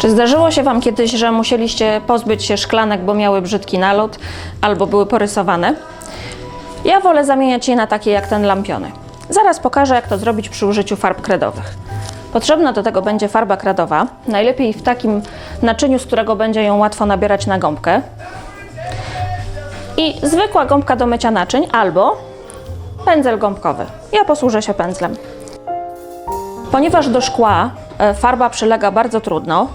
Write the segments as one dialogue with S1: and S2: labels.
S1: Czy zdarzyło się Wam kiedyś, że musieliście pozbyć się szklanek, bo miały brzydki nalot albo były porysowane? Ja wolę zamieniać je na takie jak ten lampiony. Zaraz pokażę, jak to zrobić przy użyciu farb kredowych. Potrzebna do tego będzie farba kredowa, najlepiej w takim naczyniu, z którego będzie ją łatwo nabierać na gąbkę. I zwykła gąbka do mycia naczyń albo pędzel gąbkowy. Ja posłużę się pędzlem. Ponieważ do szkła e, farba przylega bardzo trudno,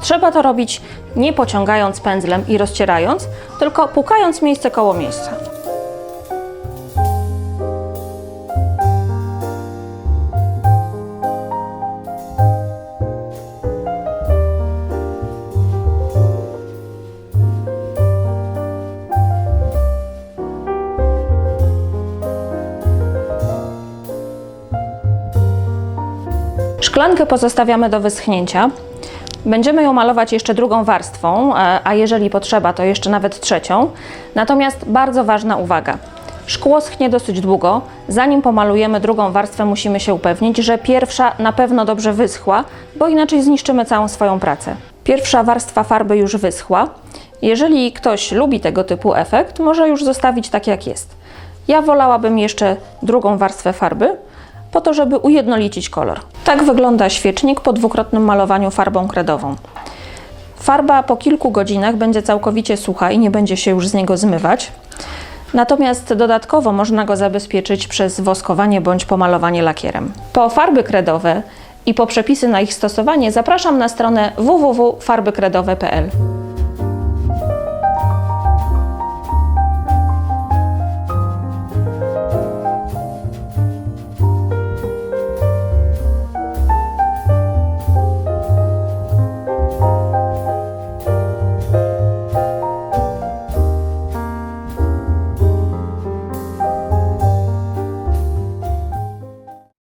S1: trzeba to robić nie pociągając pędzlem i rozcierając, tylko pukając miejsce koło miejsca. Szklankę pozostawiamy do wyschnięcia. Będziemy ją malować jeszcze drugą warstwą, e, a jeżeli potrzeba, to jeszcze nawet trzecią. Natomiast bardzo ważna uwaga. Szkło schnie dosyć długo. Zanim pomalujemy drugą warstwę, musimy się upewnić, że pierwsza na pewno dobrze wyschła, bo inaczej zniszczymy całą swoją pracę. Pierwsza warstwa farby już wyschła. Jeżeli ktoś lubi tego typu efekt, może już zostawić tak jak jest. Ja wolałabym jeszcze drugą warstwę farby, po to, żeby ujednolicić kolor. Tak wygląda świecznik po dwukrotnym malowaniu farbą kredową. Farba po kilku godzinach będzie całkowicie sucha i nie będzie się już z niego zmywać. Natomiast dodatkowo można go zabezpieczyć przez woskowanie bądź pomalowanie lakierem. Po farby kredowe i po przepisy na ich stosowanie zapraszam na stronę www.farbykredowe.pl.